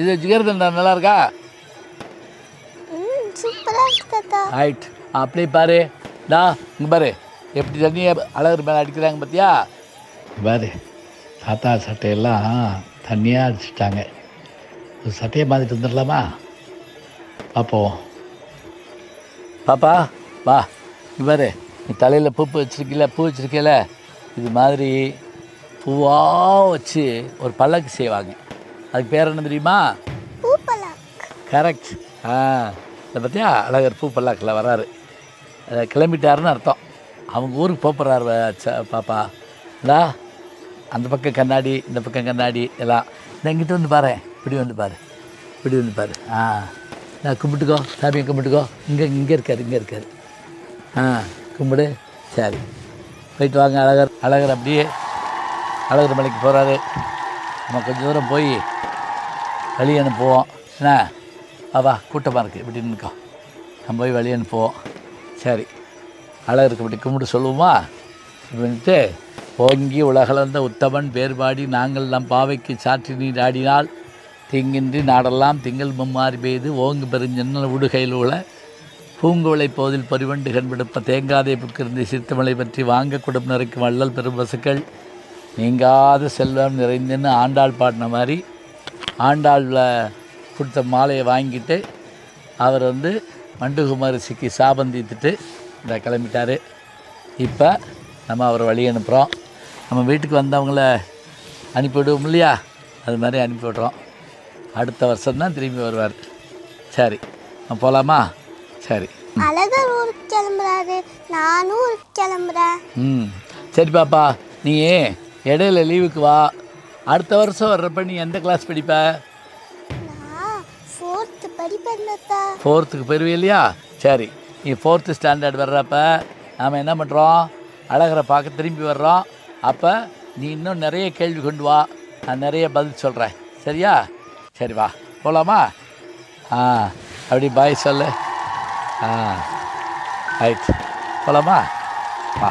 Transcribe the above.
இது ஜிகர்தண்டா நல்லா இருக்கா ரைட் அப்படியே பாரு. டா இங்கே பாரு. எப்படி தண்ணியை அழகர் மேலே அடிக்கிறாங்க பார்த்தியா பாரு தாத்தா சட்டையெல்லாம் தண்ணியாக அடிச்சிட்டாங்க. ஒரு சட்டையை மாற்றிட்டு வந்துடலாமா? பார்ப்போம். பாப்பா வா. இங்க பாரு. நீ தலையில் பூ வச்சிருக்கீல பூ வச்சிருக்கீல. இது மாதிரி பூவாக வச்சு ஒரு பல்லக்கு செய்வாங்க. அதுக்கு பேர் என்ன தெரியுமா? கரெக்ட் ஆ இதை பார்த்தியா? அழகர் பூ பல்லாக்கில் வராரு கிளம்பிட்டாருன்னு அர்த்தம். அவங்க ஊருக்கு போகிறாரு பாப்பா. இந்தா அந்த பக்கம் கண்ணாடி இந்த பக்கம் கண்ணாடி எல்லாம் இந்த இங்கிட்ட வந்து பாரு. இப்படி வந்து பாரு. இப்படி வந்து பாரு. ஆ நான் கும்பிட்டுக்கோ. சாமியை கும்பிட்டுக்கோ. இங்கே இங்கே இருக்காரு இங்கே இருக்காரு. ஆ கும்பிடு. சரி. போயிட்டு வாங்க அழகர். அழகர் அப்படியே அழகர் மலைக்கு போகிறாரு நம்ம கொஞ்சம் தூரம் போய் வழி அனுப்புவோம் என்ன அவா கூட்டமாக இருக்குது இப்படி நிற்கோ நம்ம போய் வழி அனுப்புவோம் சரி. அழகருக்கு இப்படி கும்பிட்டு சொல்லுவோமா? இப்படின்ட்டு ஓங்கி உலகளந்த உத்தமன் பேர்பாடி நாங்கள் நம் பாவைக்கு சாற்றி நீர் ஆடினால் தீங்கின்றி நாடெல்லாம் திங்கள் மும்மாறி பெய்து ஓங்கு பெருஞ்சன்னல் உடுகையில் உள்ள பூங்குவளை போதில் பரிவண்டு கண்பிடுப்ப தேங்காதே புக்கிருந்தி சித்தமலை பற்றி வாங்க குடும்ப நிறைக்கும் வள்ளல் பெரும் பசுக்கள் நீங்காத செல்வம் நிறைந்துன்னு ஆண்டாள் பாடின மாதிரி ஆண்டாளில் கொடுத்த மாலையை வாங்கிட்டு அவர் வந்து மண்டுகுமாரிசிக்கு சாபம் தீர்த்துட்டு இந்த கிளம்பிட்டார். இப்போ நம்ம அவரை வழி அனுப்புகிறோம் நம்ம வீட்டுக்கு வந்தவங்கள அனுப்பிவிடுவோம் இல்லையா? அது மாதிரி அனுப்பி விட்றோம் அடுத்த வருஷம் தான் திரும்பி வருவார். சரி போகலாமா சரி. அழகர் ஊருக்கு கிளம்புறாரு. நானும் ஊருக்கு கிளம்புறேன். ம். சரி பாப்பா நீ இடையில லீவுக்கு வா. அடுத்த வருஷம் வர்றப்ப நீ எந்த கிளாஸ் படிப்ப? ஃபோர்த்துக்கு போயிருவே இல்லையா? சரி நீ ஃபோர்த்து ஸ்டாண்டர்ட் வர்றப்ப நாம் என்ன பண்ணுறோம் அழகரை பார்க்க திரும்பி வர்றோம். அப்போ நீ இன்னும் நிறைய கேள்வி கொண்டு வா. நான் நிறைய பதில் சொல்கிறேன் சரியா? சரி வா. போகலாமா ஆ அப்படி பாய் சொல்லு. ஆ ரைட் போகலாமா வா.